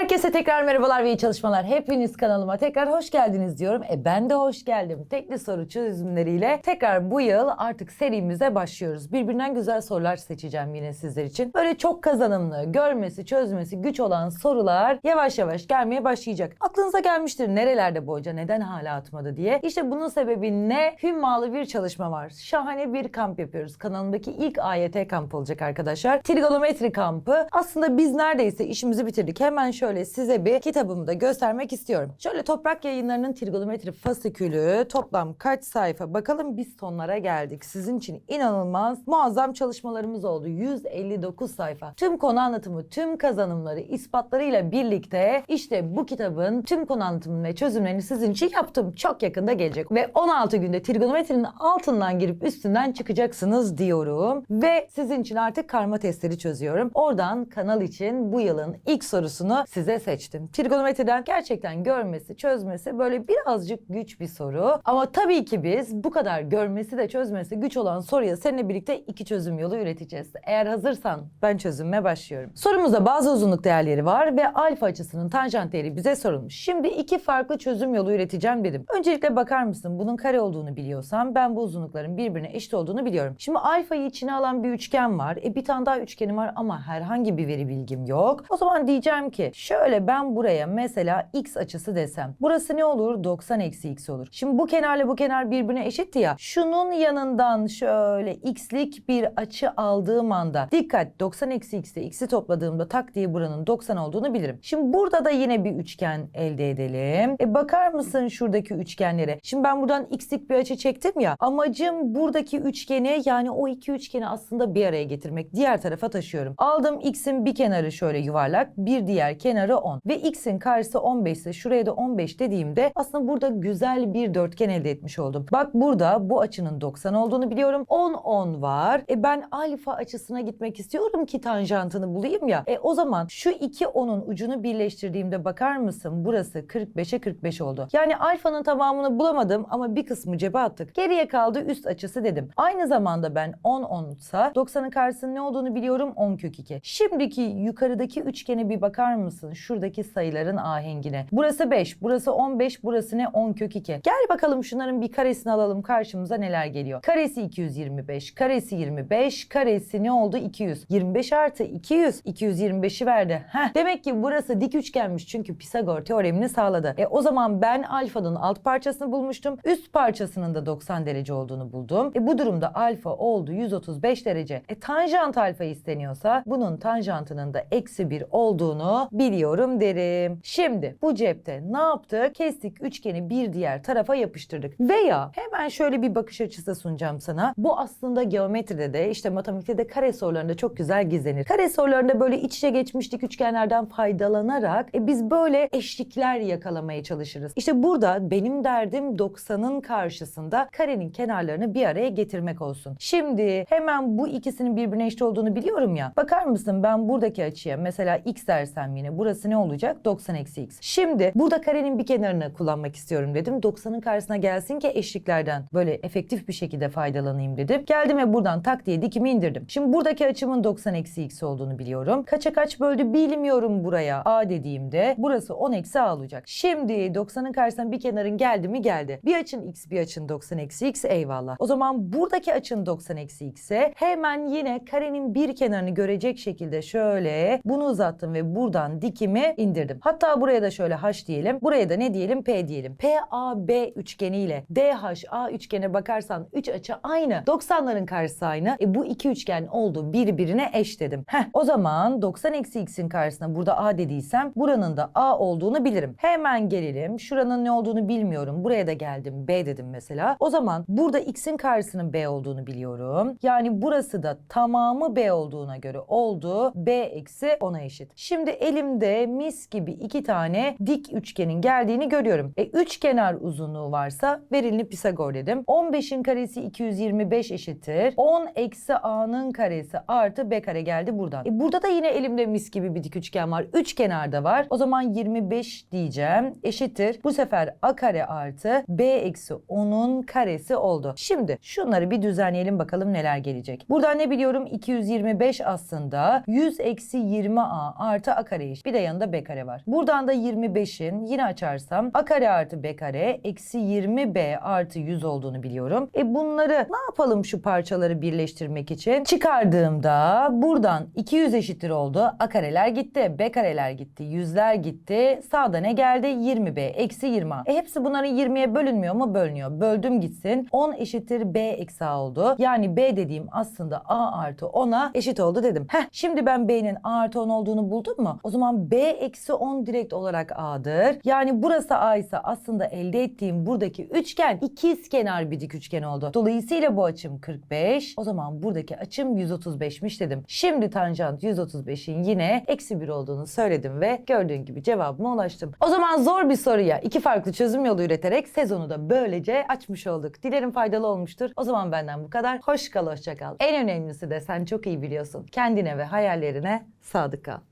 Herkese tekrar merhabalar ve iyi çalışmalar. Hepiniz kanalıma tekrar hoş geldiniz diyorum. E ben de hoş geldim. Tekli soru çözümleriyle tekrar bu yıl artık serimize başlıyoruz. Birbirinden güzel sorular seçeceğim yine sizler için. Böyle çok kazanımlı, görmesi, çözmesi güç olan sorular yavaş yavaş gelmeye başlayacak. Aklınıza gelmiştir nerelerde bu hoca neden hala atmadı diye. İşte bunun sebebi ne? Hümmalı bir çalışma var. Şahane bir kamp yapıyoruz. Kanalımdaki ilk AYT kampı olacak arkadaşlar. Trigonometri kampı. Aslında biz neredeyse işimizi bitirdik. Hemen şöyle size bir kitabımı da göstermek istiyorum. Şöyle Toprak Yayınları'nın trigonometri fasikülü toplam kaç sayfa? Bakalım biz sonlara geldik. Sizin için inanılmaz muazzam çalışmalarımız oldu. 159 sayfa. Tüm konu anlatımı, tüm kazanımları, ispatlarıyla birlikte işte bu kitabın tüm konu anlatımını ve çözümlerini sizin için yaptım. Çok yakında gelecek. Ve 16 günde trigonometrinin altından girip üstünden çıkacaksınız diyorum. Ve sizin için artık karma testleri çözüyorum. Oradan kanal için bu yılın ilk sorusunu size seçtim. Trigonometriden gerçekten görmesi, çözmesi böyle birazcık güç bir soru. Ama tabii ki biz bu kadar görmesi de çözmesi güç olan soruya seninle birlikte iki çözüm yolu üreteceğiz. Eğer hazırsan ben çözüme başlıyorum. Sorumuzda bazı uzunluk değerleri var ve alfa açısının tanjant değeri bize sorulmuş. Şimdi iki farklı çözüm yolu üreteceğim dedim. Öncelikle bakar mısın bunun kare olduğunu biliyorsam ben bu uzunlukların birbirine eşit olduğunu biliyorum. Şimdi alfayı içine alan bir üçgen var. E bir tane daha üçgenim var ama herhangi bir veri bilgim yok. O zaman diyeceğim ki şöyle ben buraya mesela x açısı desem. Burası ne olur? 90 eksi x olur. Şimdi bu kenarla bu kenar birbirine eşitti ya. Şunun yanından şöyle x'lik bir açı aldığım anda dikkat 90 eksi x'te x'i topladığımda tak diye buranın 90 olduğunu bilirim. Şimdi burada da yine bir üçgen elde edelim. E bakar mısın şuradaki üçgenlere? Şimdi ben buradan x'lik bir açı çektim ya. Amacım buradaki üçgeni yani o iki üçgeni aslında bir araya getirmek. Diğer tarafa taşıyorum. Aldım x'in bir kenarı şöyle yuvarlak, bir diğer kenarı 10. Ve x'in karşısı 15 ise şuraya da 15 dediğimde aslında burada güzel bir dörtgen elde etmiş oldum. Bak burada bu açının 90 olduğunu biliyorum. 10 10 var. E ben alfa açısına gitmek istiyorum ki tanjantını bulayım ya. E o zaman şu iki 10'un ucunu birleştirdiğimde bakar mısın? Burası 45'e 45 oldu. Yani alfanın tamamını bulamadım ama bir kısmı cebe attık. Geriye kaldı üst açısı dedim. Aynı zamanda ben 10 10 ise 90'ın karşısının ne olduğunu biliyorum 10 kök 2. Şimdiki yukarıdaki üçgene bir bakar mısın? Şuradaki sayıların ahengine. Burası 5, burası 15, burası ne? 10 kök 2. Gel bakalım şunların bir karesini alalım karşımıza neler geliyor. Karesi 225, karesi 25, karesi ne oldu? 200. 25 artı 200, 225'i verdi. Heh, demek ki burası dik üçgenmiş çünkü Pisagor teoremini sağladı. E o zaman ben alfanın alt parçasını bulmuştum. Üst parçasının da 90 derece olduğunu buldum. E bu durumda alfa oldu 135 derece. E tanjant alfa isteniyorsa bunun tanjantının da eksi 1 olduğunu biliyorum derim. Şimdi bu cepte ne yaptık? Kestik üçgeni bir diğer tarafa yapıştırdık. Veya hemen şöyle bir bakış açısı sunacağım sana. Bu aslında geometride de işte matematikte de kare sorularında çok güzel gizlenir. Kare sorularında böyle iç içe geçmiştik üçgenlerden faydalanarak e, biz böyle eşlikler yakalamaya çalışırız. İşte burada benim derdim 90'ın karşısında karenin kenarlarını bir araya getirmek olsun. Şimdi hemen bu ikisinin birbirine eşit olduğunu biliyorum ya. Bakar mısın ben buradaki açıya mesela x dersem yine burası ne olacak? 90 eksi x. Şimdi burada karenin bir kenarını kullanmak istiyorum dedim. 90'ın karşısına gelsin ki eşliklerden böyle efektif bir şekilde faydalanayım dedim. Geldim ve buradan tak diye dikimi indirdim. Şimdi buradaki açımın 90 eksi x olduğunu biliyorum. Kaça kaç böldü bilmiyorum buraya. a dediğimde burası 10 eksi a olacak. Şimdi 90'ın karşısına bir kenarın geldi mi geldi. Bir açın x bir açın 90 eksi x eyvallah. O zaman buradaki açın 90 eksi x'e hemen yine karenin bir kenarını görecek şekilde şöyle bunu uzattım ve buradan dikimi indirdim. Hatta buraya da şöyle h diyelim. Buraya da ne diyelim? P diyelim. PAB üçgeniyle DHA üçgene bakarsan 3 açı aynı. 90'ların karşısı aynı. E bu iki üçgen oldu birbirine eş dedim. Heh, o zaman 90 eksi x'in karşısına burada a dediysem buranın da a olduğunu bilirim. Hemen gelelim. Şuranın ne olduğunu bilmiyorum. Buraya da geldim b dedim mesela. O zaman burada x'in karşısının b olduğunu biliyorum. Yani burası da tamamı b olduğuna göre oldu. b eksi 10'a eşit. Şimdi elimde mis gibi iki tane dik üçgenin geldiğini görüyorum. E üç kenar uzunluğu varsa verilini Pisagor dedim. 15'in karesi 225 eşittir. 10 eksi a'nın karesi artı b kare geldi buradan. E burada da yine elimde mis gibi bir dik üçgen var. Üç kenarda var. O zaman 25 diyeceğim. Eşittir. Bu sefer a kare artı b eksi 10'un karesi oldu. Şimdi şunları bir düzenleyelim bakalım neler gelecek. Buradan ne biliyorum? 225 aslında 100 eksi 20a artı a kare eşit. Bir de yanında b kare var. Buradan da 25'in yine açarsam a kare artı b kare eksi 20b artı 100 olduğunu biliyorum. E bunları ne yapalım şu parçaları birleştirmek için? Çıkardığımda buradan 200 eşittir oldu. A kareler gitti, b kareler gitti, yüzler gitti. Sağda ne geldi? 20b eksi 20 a. E hepsi bunların 20'ye bölünmüyor mu? Bölünüyor. Böldüm gitsin. 10 eşittir b eksi a oldu. Yani b dediğim aslında a artı 10'a eşit oldu dedim. Heh şimdi ben b'nin a artı 10 olduğunu buldum mu? O zaman b eksi 10 direkt olarak a'dır. Yani burası a ise aslında elde ettiğim buradaki üçgen ikiz kenar bir dik üçgen oldu. Dolayısıyla bu açım 45. O zaman buradaki açım 135'miş dedim. Şimdi tanjant 135'in yine eksi 1 olduğunu söyledim ve gördüğün gibi cevabıma ulaştım. O zaman zor bir soruya iki farklı çözüm yolu üreterek sezonu da böylece açmış olduk. Dilerim faydalı olmuştur. O zaman benden bu kadar. Hoş kal, hoşça kal. En önemlisi de sen çok iyi biliyorsun. Kendine ve hayallerine sadık kal.